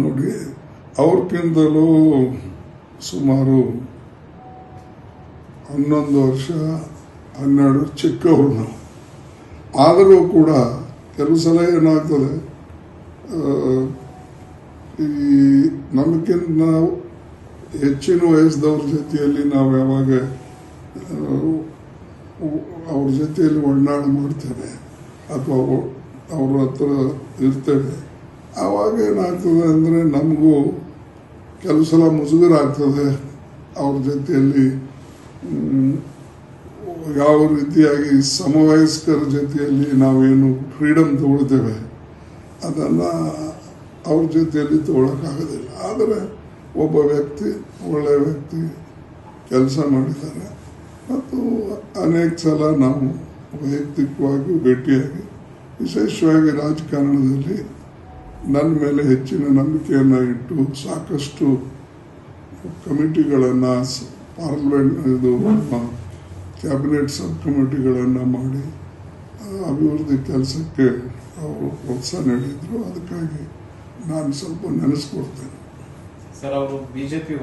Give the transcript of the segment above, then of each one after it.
ನೋಡಿ ಅವ್ರಕ್ಕಿಂತಲೂ ಸುಮಾರು ಹನ್ನೊಂದು ವರ್ಷ, ಹನ್ನೆರಡು ಚಿಕ್ಕವರು ನಾವು ಆದರೂ ಕೂಡ ಕೆಲವು ಸಲ ಏನಾಗ್ತದೆ ಈ ನಮಗಿಂತ ನಾವು ಹೆಚ್ಚಿನ ವಯಸ್ಸದವ್ರ ಜೊತೆಯಲ್ಲಿ ನಾವು ಯಾವಾಗ ಅವ್ರ ಜೊತೆಯಲ್ಲಿ ಒಡನಾಡ ಮಾಡ್ತೇವೆ, ಅಥವಾ ಅವ್ರ ಹತ್ರ ಇರ್ತೇವೆ. ಆವಾಗ ಏನಾಗ್ತದೆ ಅಂದರೆ ನಮಗೂ ಕೆಲವು ಸಲ ಮುಜುಗರ ಆಗ್ತದೆ ಅವ್ರ ಜೊತೆಯಲ್ಲಿ ಯಾವ ರೀತಿಯಾಗಿ ಸಮವಯಸ್ಕರ ಜೊತೆಯಲ್ಲಿ ನಾವೇನು ಫ್ರೀಡಮ್ ತಗೊಳ್ತೇವೆ, ಅದನ್ನು ಅವ್ರ ಜೊತೆಯಲ್ಲಿ ತಗೊಳಕ್ಕಾಗೋದಿಲ್ಲ. ಆದರೆ ಒಬ್ಬ ವ್ಯಕ್ತಿ ಒಳ್ಳೆಯ ವ್ಯಕ್ತಿ ಕೆಲಸ ಮಾಡಿದ್ದಾರೆ. ಮತ್ತು ಅನೇಕ ಸಲ ನಾವು ವೈಯಕ್ತಿಕವಾಗಿ ಭೇಟಿಯಾಗಿ, ವಿಶೇಷವಾಗಿ ರಾಜಕಾರಣದಲ್ಲಿ ನನ್ನ ಮೇಲೆ ಹೆಚ್ಚಿನ ನಂಬಿಕೆಯನ್ನು ಇಟ್ಟು ಸಾಕಷ್ಟು ಕಮಿಟಿಗಳನ್ನು ಪಾರ್ಲಿಮೆಂಟ್ ಇದು ಕ್ಯಾಬಿನೆಟ್ ಸಬ್ ಕಮಿಟಿಗಳನ್ನು ಮಾಡಿ ಅಭಿವೃದ್ಧಿ ಕೆಲಸಕ್ಕೆ ಅವರು ಪ್ರೋತ್ಸಾಹ ನೀಡಿದರು. ಅದಕ್ಕಾಗಿ ನಾನು ಸ್ವಲ್ಪ ನೆನೆಸ್ಕೊಡ್ತೇನೆ. ಸರ್ ಅವರು ಬಿಜೆಪಿ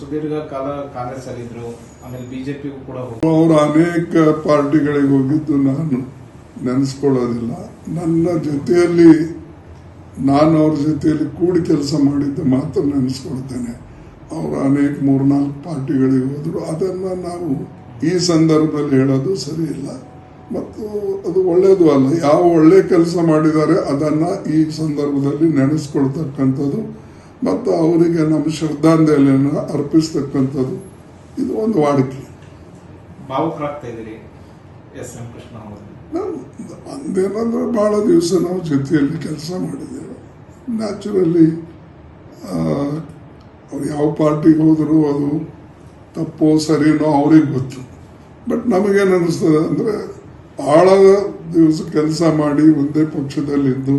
ಸುದೀರ್ಘ ಕಾಲ ಕಾಂಗ್ರೆಸ್ ಅಲ್ಲಿ ಇದ್ರು ಆಮೇಲೆ ಬಿಜೆಪಿಗೂ ಕೂಡ ಅವರು ಅನೇಕ ಪಾರ್ಟಿಗಳಿಗೆ ಹೋಗಿದ್ದು ನಾನು ನೆನೆಸ್ಕೊಳ್ಳೋದಿಲ್ಲ. ನನ್ನ ಜೊತೆಯಲ್ಲಿ ನಾನು ಅವ್ರ ಜೊತೆಯಲ್ಲಿ ಕೂಡಿ ಕೆಲಸ ಮಾಡಿದ್ದ ಮಾತ್ರ ನೆನೆಸ್ಕೊಳ್ತೇನೆ. ಅವರು ಅನೇಕ ಮೂರ್ನಾಲ್ಕು ಪಾರ್ಟಿಗಳಿಗೆ ಹೋದರು. ಅದನ್ನು ನಾವು ಈ ಸಂದರ್ಭದಲ್ಲಿ ಹೇಳೋದು ಸರಿ ಇಲ್ಲ ಮತ್ತು ಅದು ಒಳ್ಳೆಯದು ಅಲ್ಲ. ಯಾವ ಒಳ್ಳೆ ಕೆಲಸ ಮಾಡಿದ್ದಾರೆ ಅದನ್ನು ಈ ಸಂದರ್ಭದಲ್ಲಿ ನೆನೆಸ್ಕೊಳ್ತಕ್ಕಂಥದ್ದು. ಮತ್ತು ಅವರಿಗೆ ನಮ್ಮ ಶ್ರದ್ಧಾಂಜಲಿಯನ್ನು ಅರ್ಪಿಸ್ತಕ್ಕಂಥದ್ದು. ಇದು ಒಂದು ವಾಡಿಕೆ. ಭಾವುಕರಾಗ್ತಾ ಇದ್ದೀರಿ. ಎಸ್ ಎಂ ಭಾಳ ದಿವಸ ನಾವು ಜೊತೆಯಲ್ಲಿ ಕೆಲಸ ಮಾಡಿದ್ದೇವೆ. ನ್ಯಾಚುರಲಿ ಅವ್ರು ಯಾವ ಪಾರ್ಟಿಗೆ ಹೋದರೂ ಅದು ತಪ್ಪೋ ಸರಿನೋ ಅವ್ರಿಗೆ ಗೊತ್ತು. ಬಟ್ ನಮಗೇನು ಅನ್ನಿಸ್ತದೆ ಅಂದರೆ ಭಾಳ ದಿವಸ ಕೆಲಸ ಮಾಡಿ ಒಂದೇ ಪಕ್ಷದಲ್ಲಿದ್ದು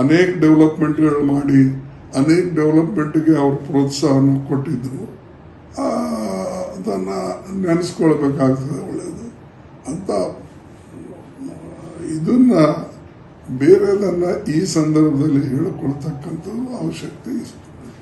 ಅನೇಕ ಡೆವಲಪ್ಮೆಂಟ್ಗಳು ಮಾಡಿ ಅನೇಕ ಡೆವಲಪ್ಮೆಂಟ್ಗೆ ಅವರು ಪ್ರೋತ್ಸಾಹನ ಕೊಟ್ಟಿದ್ದರು ಅದನ್ನು ನೆನೆಸ್ಕೊಳ್ಬೇಕಾಗ್ತದೆ ಒಳ್ಳೆಯದು ಬೇರೆದನ್ನ ಈ ಸಂದರ್ಭದಲ್ಲಿ ಹೇಳಿಕೊಳ್ತಕ್ಕಂಥದ್ದು ಅವಶ್ಯಕತೆ ಇದೆ